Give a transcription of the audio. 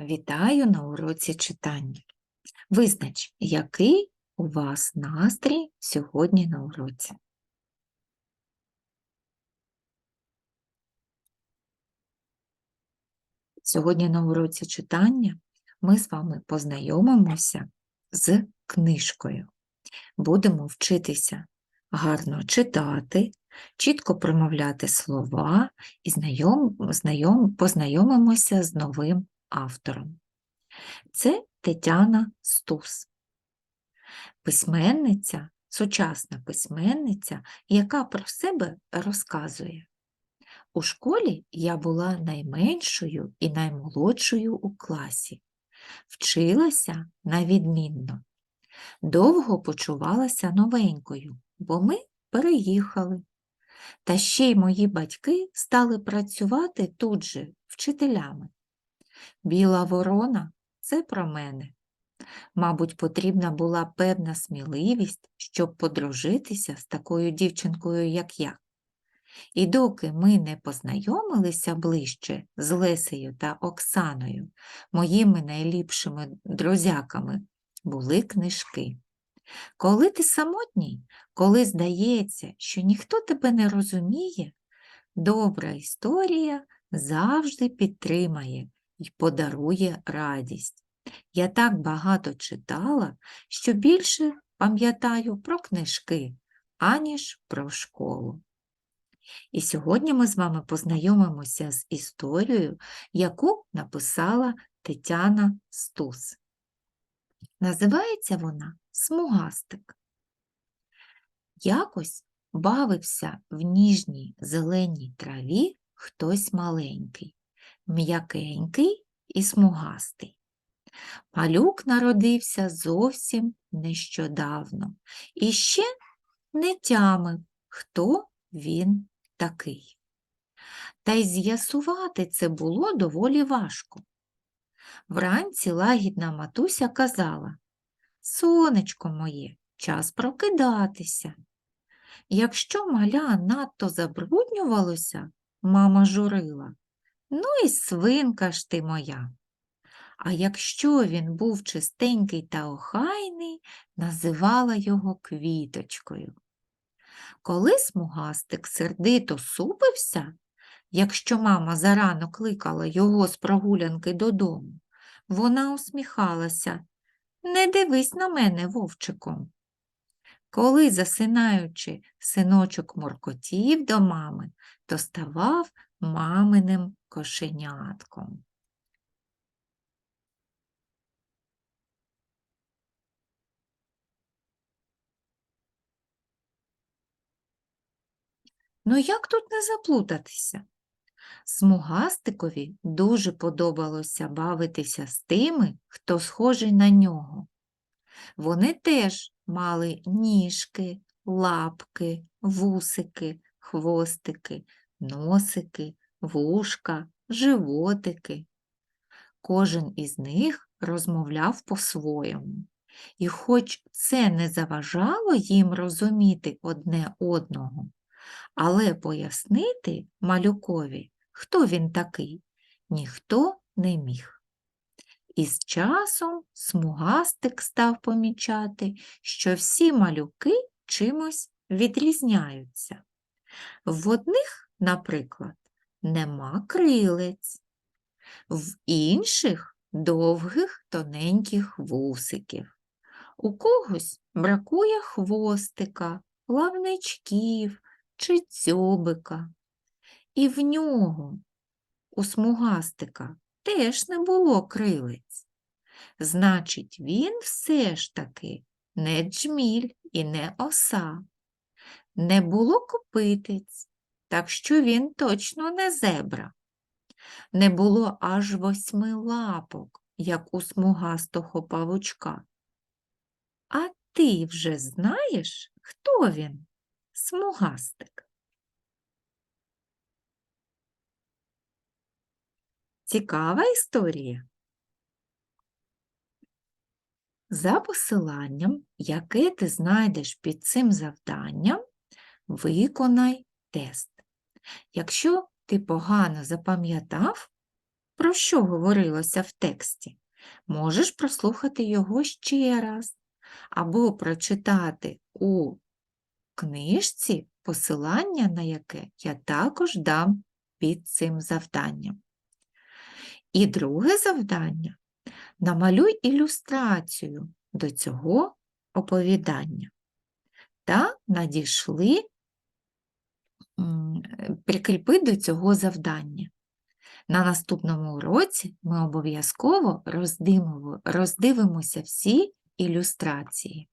Вітаю на уроці читання. Визнач, який у вас настрій сьогодні на уроці. Сьогодні на уроці читання ми з вами познайомимося з книжкою. Будемо вчитися гарно читати, чітко промовляти слова і знайом, знайом, познайомимося з новим автором. Це Тетяна Стус, письменниця, сучасна письменниця, яка про себе розказує. У школі я була найменшою і наймолодшою у класі, вчилася на відмінно. Довго почувалася новенькою, бо ми переїхали. Та ще й мої батьки стали працювати тут же вчителями. Біла ворона це про мене. Мабуть, потрібна була певна сміливість, щоб подружитися з такою дівчинкою, як я. І доки ми не познайомилися ближче з Лесею та Оксаною, моїми найліпшими друзяками, були книжки. Коли ти самотній, коли здається, що ніхто тебе не розуміє, добра історія завжди підтримає і подарує радість. Я так багато читала, що більше пам'ятаю про книжки, аніж про школу. І сьогодні ми з вами познайомимося з історією, яку написала Тетяна Стус. Називається вона Смугастик. Якось бавився в ніжній зеленій траві хтось маленький, м'якенький і смугастий. Малюк народився зовсім нещодавно і ще не тямив, хто він такий. Та й з'ясувати це було доволі важко. Вранці лагідна матуся казала Сонечко моє, час прокидатися. Якщо маля надто забруднювалося, мама журила, ну і свинка ж ти моя. А якщо він був чистенький та охайний, називала його квіточкою. Коли смугастик сердито супився, якщо мама зарано кликала його з прогулянки додому, вона усміхалася Не дивись на мене, вовчиком. Коли, засинаючи, синочок моркотів до мами, то ставав маминим кошенятком. Ну як тут не заплутатися? Смугастикові дуже подобалося бавитися з тими, хто схожий на нього. Вони теж мали ніжки, лапки, вусики, хвостики, носики, вушка, животики. Кожен із них розмовляв по-своєму. І хоч це не заважало їм розуміти одне одного, але пояснити малюкові, хто він такий, ніхто не міг. І з часом смугастик став помічати, що всі малюки чимось відрізняються. В одних, наприклад, нема крилець, в інших довгих тоненьких вусиків. У когось бракує хвостика, плавничків чи дзьобика. І в нього, у смугастика, теж не було крилець. Значить, він все ж таки не джміль і не оса. Не було копитець, так що він точно не зебра. Не було аж восьми лапок, як у смугастого павучка. А ти вже знаєш, хто він? Смугастик. Цікава історія. За посиланням, яке ти знайдеш під цим завданням, виконай тест. Якщо ти погано запам'ятав, про що говорилося в тексті. Можеш прослухати його ще раз або прочитати у книжці, посилання на яке я також дам під цим завданням. І друге завдання намалюй ілюстрацію до цього оповідання та надійшли, прикріпи до цього завдання. На наступному уроці ми обов'язково роздивимося всі ілюстрації.